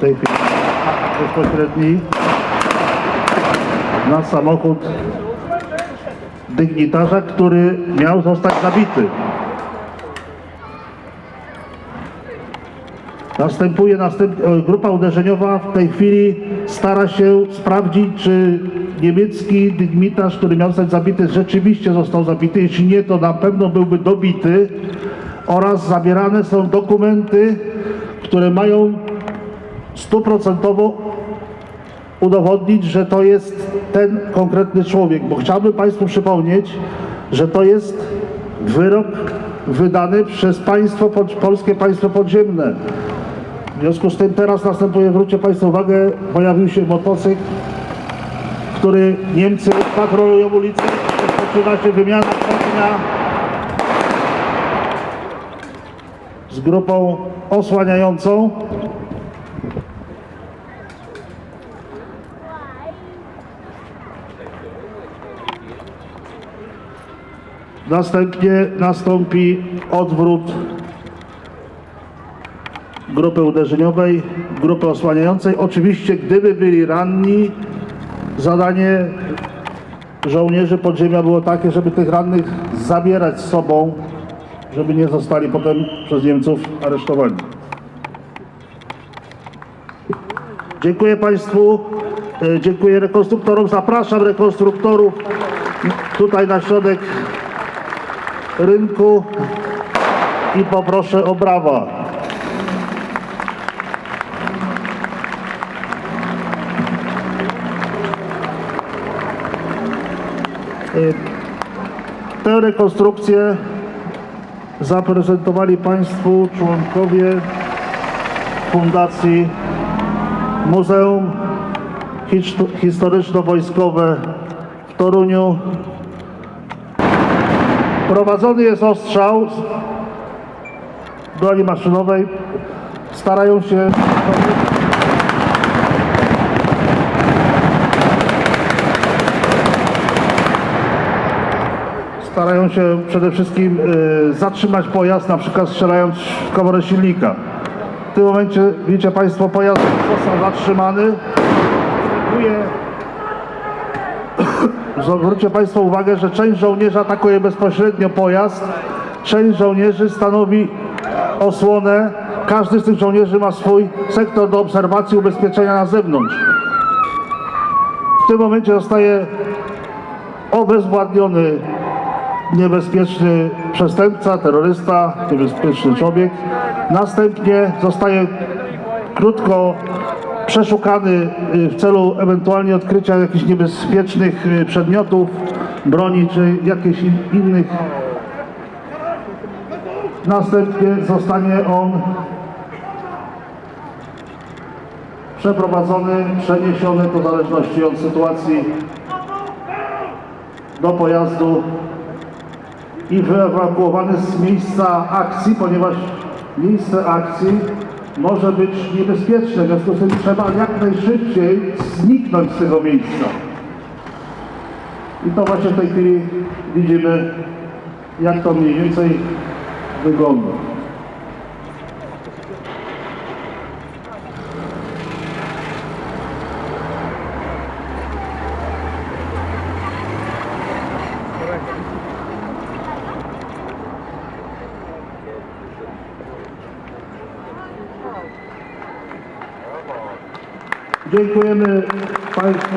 tej bezpośredni na samochód dygnitarza, który miał zostać zabity. Następuje następ, e, grupa uderzeniowa w tej chwili stara się sprawdzić, czy niemiecki dygnitarz, który miał zostać zabity, rzeczywiście został zabity. Jeśli nie, to na pewno byłby dobity oraz zabierane są dokumenty, które mają stuprocentowo udowodnić, że to jest ten konkretny człowiek, bo chciałbym Państwu przypomnieć, że to jest wyrok wydany przez państwo, polskie państwo podziemne. W związku z tym teraz następuje, zwróćcie Państwo uwagę, pojawił się motocykl, który Niemcy patrolują ulicę, rozpoczyna się wymiana ognia z grupą osłaniającą. Następnie nastąpi odwrót grupy uderzeniowej, grupy osłaniającej. Oczywiście, gdyby byli ranni, zadanie żołnierzy podziemia było takie, żeby tych rannych zabierać z sobą, żeby nie zostali potem przez Niemców aresztowani. Dziękuję Państwu, e, dziękuję rekonstruktorom, zapraszam rekonstruktorów tutaj na środek rynku i poproszę o brawa. Y, Tę rekonstrukcję zaprezentowali Państwu członkowie Fundacji Muzeum Histo- Historyczno-Wojskowe w Toruniu. Prowadzony jest ostrzał broni maszynowej. Starają się starają się przede wszystkim y, zatrzymać pojazd, na przykład strzelając w komorę silnika. W tym momencie widzicie Państwo pojazd został zatrzymany. Dziękuję. Zwróćcie Państwo uwagę, że część żołnierzy atakuje bezpośrednio pojazd, część żołnierzy stanowi osłonę. Każdy z tych żołnierzy ma swój sektor do obserwacji ubezpieczenia na zewnątrz. W tym momencie zostaje obezwładniony niebezpieczny przestępca, terrorysta, niebezpieczny człowiek. Następnie zostaje krótko przeszukany y, w celu ewentualnie odkrycia jakichś niebezpiecznych y, przedmiotów, broni czy jakichś in- innych. Następnie zostanie on przeprowadzony, przeniesiony, to w zależności od sytuacji, do pojazdu i wyewakuowany z miejsca akcji, ponieważ miejsce akcji może być niebezpieczne, w związku z tym trzeba jak najszybciej zniknąć z tego miejsca. I to właśnie w tej chwili widzimy, jak to mniej więcej wygląda. Dziękujemy Państwu.